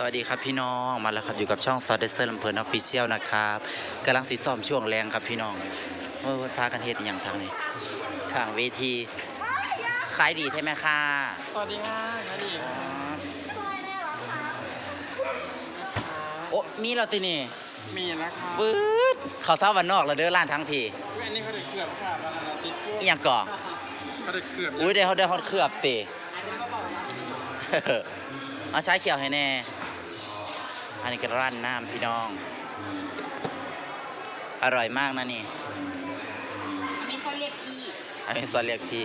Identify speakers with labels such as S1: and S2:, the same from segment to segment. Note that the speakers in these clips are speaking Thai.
S1: สวัสดีครับพี่น้องมาแล้วครับอยู่กับช่องซอดเดเซอร์ลำเพลินออฟฟิเชียลนะครับกำลังสิซ้อมช่วงแรงครับพี่น้องเมื่อวันพากันเฮ็ดอหย่างทางนี้ข้างเวทีขายดีใช่ไหมค่ะ
S2: สวัสดีค่ะนาดีครับ
S1: โอ้มีเราตินี่
S2: มีนะคะ
S1: ปื๊ดเขาเท่าวันนอกแล้วเด้อร้านทั้งที
S2: อุ๊ยอันนี้เขาได้เกือบค่ะบานานาติด
S1: อหย่างก่อ
S2: เขาได้เกือบ
S1: อุ้ยได้เขาได้ฮอตเคลือบติเอาใช้เขียวให้แน่ อันนี้ก็ร้านน้ำพี่น้อง อร่อยมากนะนี่
S3: อันนี้เขาเรียกพี่
S1: อันนี้ซอสเรียกพี่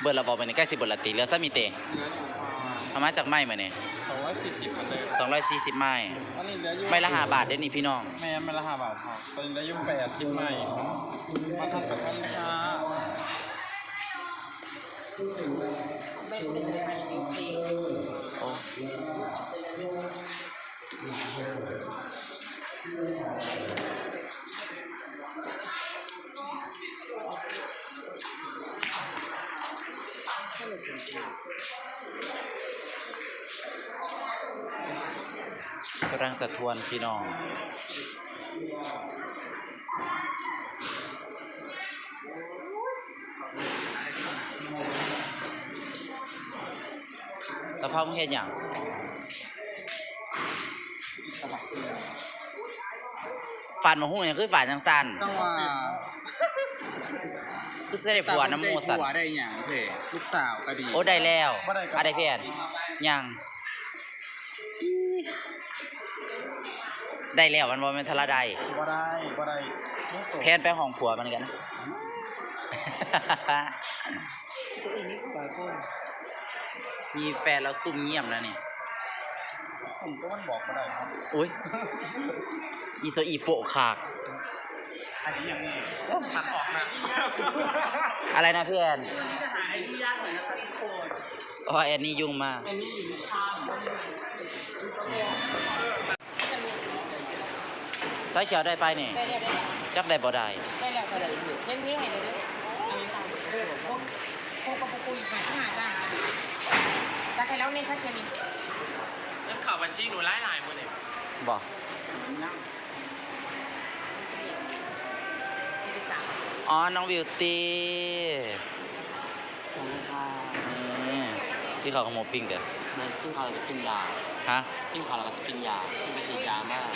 S1: เบิร์ดเราบอกไปในใกล้สิบเบิร์ดละตีเหลือซะมีเตะ
S2: เหลืออยู่ค่ะ
S1: เอามาจากไม้มาเนี่ย
S2: สอง ร้อยสี่สิบเหมือนเดิม
S1: สองร้อยสี่สิบไม้
S2: อันนี้เหลืออยู่
S1: ไม่ละห้าบาทได้นี่พี่น้อง
S2: แม่ไม่ละห้าบาทค่ะตอนนี้เหลืออยู่แปดชิ้นใหม่มาทำกับท่านค่ะ
S3: ไม่เป็นไรจริง
S1: โอ้ กำลังสะทวนพี่น้องตะเภามึงเห็นอย่างฝันมาหูอย่างคือฝันจังสัน
S2: จังหวะ
S1: คือเสด็จผัวน้ำมูสัน
S2: ผัวได้อย่างเพลูกสาวก็ดี
S1: โอ้ได้แล้ว
S2: บ่ได้ครับ
S1: อะไรเพียนยัง ได้แล้วมันบ่เป็นทะละใด
S2: บ่ได้บ่ได้ทั้งสอง
S1: แพนไปห้องผัวมันกัน
S2: ตัวเองนี่ตายเพิ่ม
S1: มีแฟนแล้วซุ่มเงียบแล้วนี่
S2: สุ่มก็มันบอกบ่ได้ครับ
S1: อุ้ยอีโซอีโปะขาก
S2: อันนี้ยังมีตัดออกนะ
S1: อะไรนะพี่แอน
S3: ๆจะหาไอ้ที่ยากหน่อยนะคะทุกคน
S1: อ๋อแอนนี่ยุ่งมาก
S3: อันนี้อยู่ในชาม
S1: สายเขียวได้ไปนี่
S3: ได้แล้วได้แล้ว
S1: จักได้บ่ได้
S3: ได้แล้วก็ได้อยู่เล่นเพลงให้เลยเด้ออันนี้ตามเออพวกพวกกับพวกกูอีกหน่อยข้างหน้าจ้าแต่ใครแล้วเน้นชัดเจนนี่
S2: เงินข่าวบัญชีหนูไล่หลายมือเนี่ย
S1: บอก
S3: ที่สาม
S1: อ๋อ น้องบิวตี้
S4: ค่ะ
S1: นี่ที่เขาขโมยปิ้งเด้อ
S4: เดินจิ้มเขาเราจะกินยา
S1: ฮะ
S4: จิ้มเขาเราก็จะกินยาที่ไปฉีดยามาก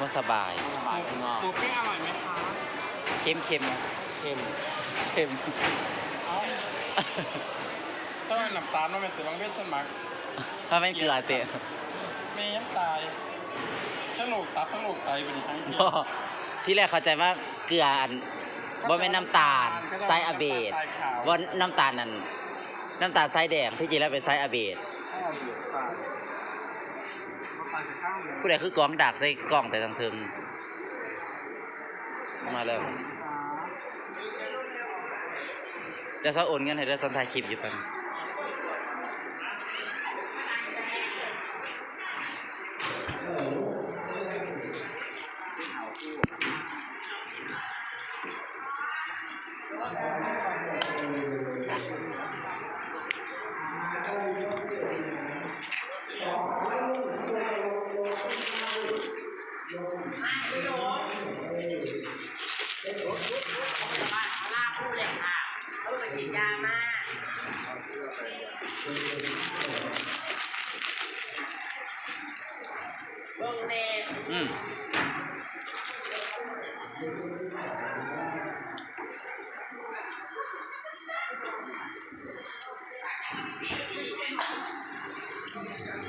S1: ว่าสบาย
S4: ไม่สบายข้างนอก
S2: หมูปิ้งอร่อยไหมคะ
S1: เข้มเข้ม
S4: เข้ม
S1: เข้ม
S2: เอ้าใช่ไหมน้ำตาลมันเป็นตัวบางเวทสมัคร
S1: ถ้าไม่เกลือเตะ
S2: มีย้ำตายทั้งโลกตับทั้งโลกไตไปดิทั้ง
S1: บ่ที่แรกเข้าใจว่าเกลืออันบ่เป็นน้ำตาลไซอาเบตว่าน้ำตาลนั่นน้ำตาลไซแดงที่จริงแล้วเป็นไซอาเบต
S2: ข้าวเดือดตาย
S1: ผู้ใดคือกองดักใส่กล้องแต่ทางเทิงมาแล้วเดี๋ยวเขาโอนเงินให้เดี๋ยวตอนถ่ายคลิปอยู่แป๊บนึ อืม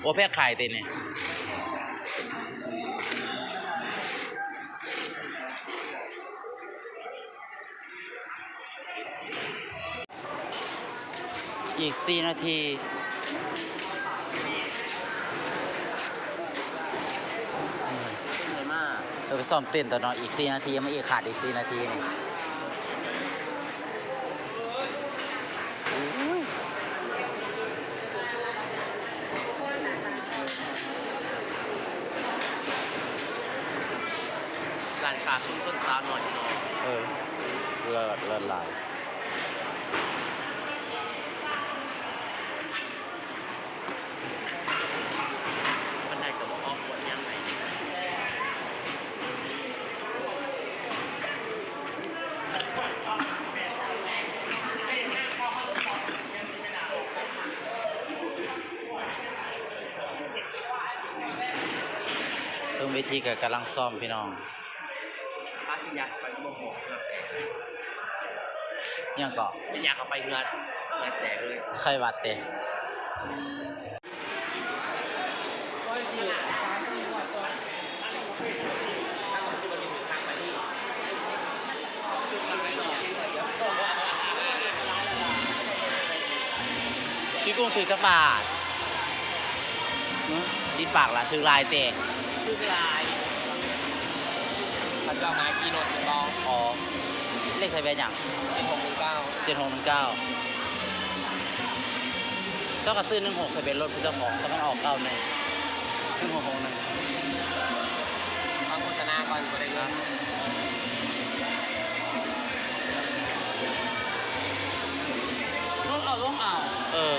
S1: โอ้แพ้ไข่ต็นี่อีกสี่นาที
S4: เหนื่อยมาก
S1: เออไปซ้อมเต้นต่อเนาะอีกสี่นาทียังไม่อีกขาดอีกสี่นาทีนี่า
S4: ศชุมชนสาวหน่อยพี่น้อง
S1: เออเลิศเลิศหลาย
S4: มันได้กับว่าออกปวดยังไง
S1: เพิ่งเวทีกับกำลังซ่อมพี่น้อง
S4: ป้ากินยาเข้าไปก็บอกหมอเงือกแตก
S1: ยังเกาะ
S4: กินยาเข้าไปเงือกเงือกแตกเลย
S1: ไข้หวัดเตะพี่กุ้งถือจักบาทหึดินปากล่ะถือลายเตะ
S4: คือลาย เขาจะเอาไม้กีโนดบอล
S1: อ๋อเลขทะเบียนอย่าง
S4: เป็นหกหนึ่งเก้า
S1: เจ็ดหกหนึ่งเก้าเจ้ากระซื้อหนึ่งหกทะเบียนรถเป็นเจ้าของแต่มันออกเก้าหนึ่งหนึ่งหกหกหนึ่ง
S4: มาโฆษณาก่อนก็ได้เงิน
S3: ลงเอาลงเอา
S1: เออ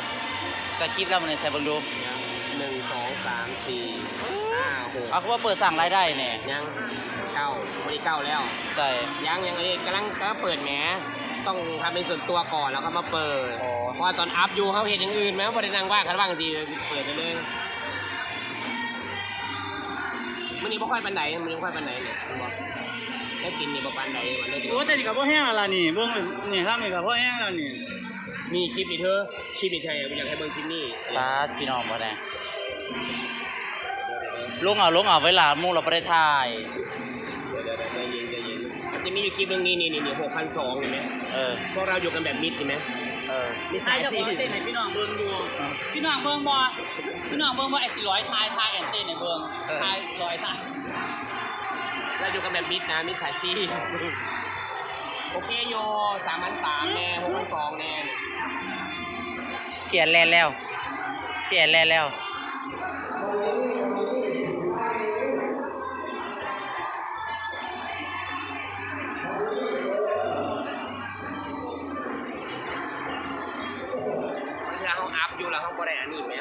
S1: จะคลิปแล้วมันในใส่เบังดู
S4: หนึ่งสองสามสี่ห้าหก
S1: เอาเขาว่าเปิดสั่งรายได้เนี่ย
S4: ยัง เก้าวันนี้เก้าแล้ว
S1: ใส่
S4: ยังยังอันนี้กำลังก็เปิดแหมต้องทำเป็นส่วนตัวก่อนแล้วก็มาเปิด
S1: อ๋อ
S4: เพราะว่าตอนอัพอยู่เขาเห็นอย่างอื่นไหมว่าบริณังว่างคันว่างสิเปิดไปเลยมันนี้บ่ค่อยปันไหนมันนี้บ่ค่อยปันไหนเนี่ยบอกได้กินนี่บ่ปันไหนวันนี้
S2: โอ้แต่นี่กับพ่อแห้งอะไรนี่เบิ้งนี่ครับนี่กับพ่อแห้งแล้วนี่
S4: มีคลิปนี่เธอคลิปนี่ใช่อยากให้เบิ่งคลิปนี่
S1: ป้าดพี่น้องมาแน่
S4: เดี๋ยวเดี๋ยวเดี๋ยว
S1: ลุงเอาลุงเอาเวลาหมู่เราไม่ได้ถ่าย
S4: จะมีอยู่คลิปหนึงนี่นี่นี่นี่หกพันสองเห็นไหม
S1: เออ
S4: พวกเราอยู่กันแบบมิดเห็นไหม
S1: เออ
S4: มิด
S3: ใช่
S4: สาย
S3: จะบ
S4: สี่
S3: อกเต้นให้พี่น้องเบิ่งดูพี่น้องเบิ่งบ่พี่น้องเบิ่งบ่ไอ้สิร้อยทายทายแอนเต้นให้เบิ่งทายร้อยทาย
S4: เราอยู่กันแบบมิดนะมิดสายซี่โอเคโยสามพันสามแน่หกพันสองแน่
S1: เปลี่ยนแลนแล้ว เปลี่ยนแลนแล้ว
S4: อัพอยู่แล้วเขาก็ได้อันนี้แม่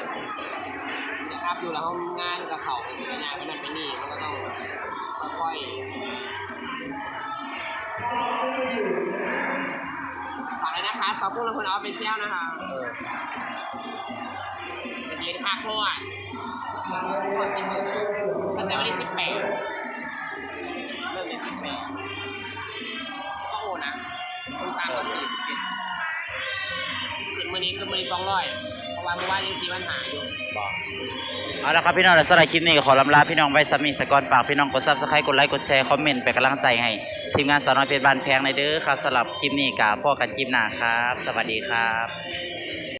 S4: จะอัพอยู่แล้วเขางานกับเขาไปงานไปนั่นไปนี่มันก็ต้องค่อยฝากเลยนะคะซอฟต์พูดแล้วคนเอาไปเชี่ยวนะคะ
S1: เออ
S4: เป็นยืนค่าโคตรตั้งแต่วันที่สิบแปดเริ่มเป็นสิบแปดก็โอนะคนตามก็สี่สิบเจ็ด ขึ้นมือนี้ขึ้นมือนี้สองร้อยเพราะว่าเมื่อวานยังสี่ปัญหาอยู่
S1: บอกเอาละครับพี่น้องและสำหรับคลิปนี้ก็ขอลำลาพี่น้องไว้สามีสกอนฝากพี่น้องกดซับสไครต์กดไลค์กดแชร์คอมเมนต์เป็นกำลังใจให้ ทีมงานสอน้อยเพชรบานแพงในเด้อครับสำหรับคลิปนี้กับพ่อกันคลิปหน้าครับ สวัสดีครับ